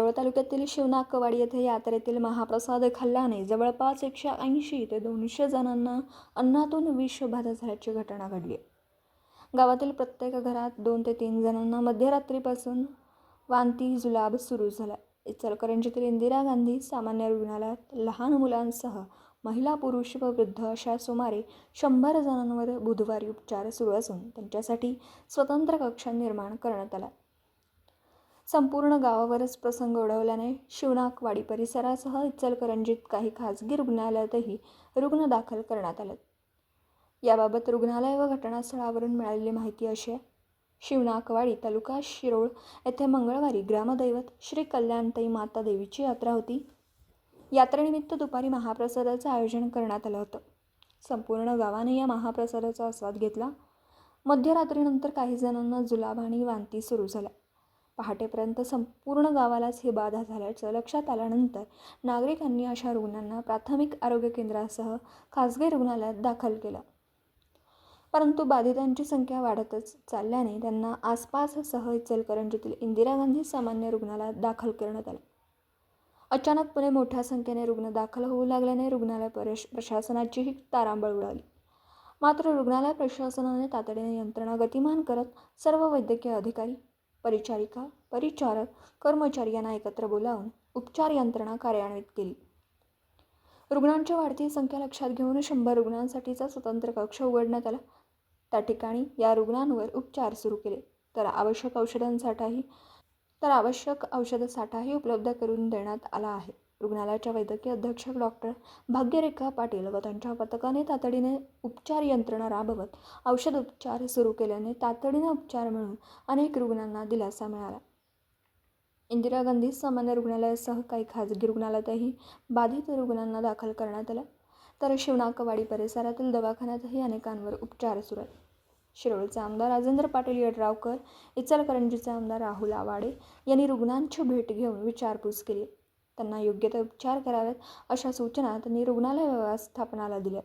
शिरोळ तालुक्यातील शिवनाकवाडी येथे यात्रेतील महाप्रसाद खाल्ल्याने जवळपास एकशे ऐंशी ते दोनशे जणांना अन्नातून विषबाधा झाल्याची घटना घडली. गावातील प्रत्येक घरात दोन ते तीन जणांना मध्यरात्रीपासून वांती जुलाब सुरू झाला. इचलकरंजीतील इंदिरा गांधी सामान्य रुग्णालयात लहान मुलांसह महिला पुरुष व वृद्ध अशा सुमारे शंभर जणांवर बुधवारी उपचार सुरू असून त्यांच्यासाठी स्वतंत्र कक्ष निर्माण करण्यात आला. संपूर्ण गावावरच प्रसंग ओढवल्याने शिवनाकवाडी परिसरासह इचलकरंजीत काही खाजगी रुग्णालयातही रुग्ण दाखल करण्यात आले याबाबत रुग्णालय व घटनास्थळावरून मिळालेली माहिती अशी आहे. शिवनाकवाडी तालुका शिरोळ येथे मंगळवारी ग्रामदैवत श्री कल्याणताई माता देवीची यात्रा होती. यात्रेनिमित्त दुपारी महाप्रसादाचं आयोजन करण्यात आलं होतं. संपूर्ण गावाने या महाप्रसादाचा आस्वाद घेतला. मध्यरात्रीनंतर काही जणांना जुलाब आणि वांती सुरू झाल्या. पहाटेपर्यंत संपूर्ण गावालाच ही बाधा झाल्याचं लक्षात आल्यानंतर नागरिकांनी अशा रुग्णांना प्राथमिक आरोग्य केंद्रासह खासगी रुग्णालयात दाखल केलं. परंतु बाधितांची संख्या वाढतच चालल्याने त्यांना आसपाससह इचलकरंजीतील इंदिरा गांधी सामान्य रुग्णालयात दाखल करण्यात आलं. अचानकपणे मोठ्या संख्येने रुग्ण दाखल होऊ लागल्याने रुग्णालय प्रश प्रशासनाचीही तारांबळ उडाली. मात्र रुग्णालय प्रशासनाने तातडीने यंत्रणा गतिमान करत सर्व वैद्यकीय अधिकारी परिचारिका परिचारक कर्मचारी यांना एकत्र बोलावून उपचार यंत्रणा कार्यान्वित केली. रुग्णांच्या वाढती संख्या लक्षात घेऊन शंभर रुग्णांसाठीचा स्वतंत्र कक्ष उघडण्यात आला. त्या ठिकाणी या रुग्णांवर उपचार सुरू केले. तर आवश्यक औषधांसाठाही तर आवश्यक औषधसाठाही उपलब्ध करून देण्यात आला आहे. रुग्णालयाच्या वैद्यकीय अधीक्षक डॉक्टर भाग्यरेखा पाटील व त्यांच्या पथकाने तातडीने उपचार यंत्रणा राबवत औषध उपचार सुरू केल्याने तातडीने उपचार मिळून अनेक रुग्णांना दिलासा मिळाला. इंदिरा गांधी सामान्य रुग्णालयासह काही खाजगी रुग्णालयातही बाधित रुग्णांना दाखल करण्यात आलं. तर शिवनाकवाडी परिसरातील दवाखान्यातही अनेकांवर उपचार सुरू आहेत. शिरोळचे आमदार राजेंद्र पाटील यड्रावकर इचलकरंजीचे आमदार राहुल आवाडे यांनी रुग्णांची भेट घेऊन विचारपूस केली. त्यांना योग्य ते उपचार करावेत अशा सूचना त्यांनी रुग्णालय व्यवस्थापनाला दिल्या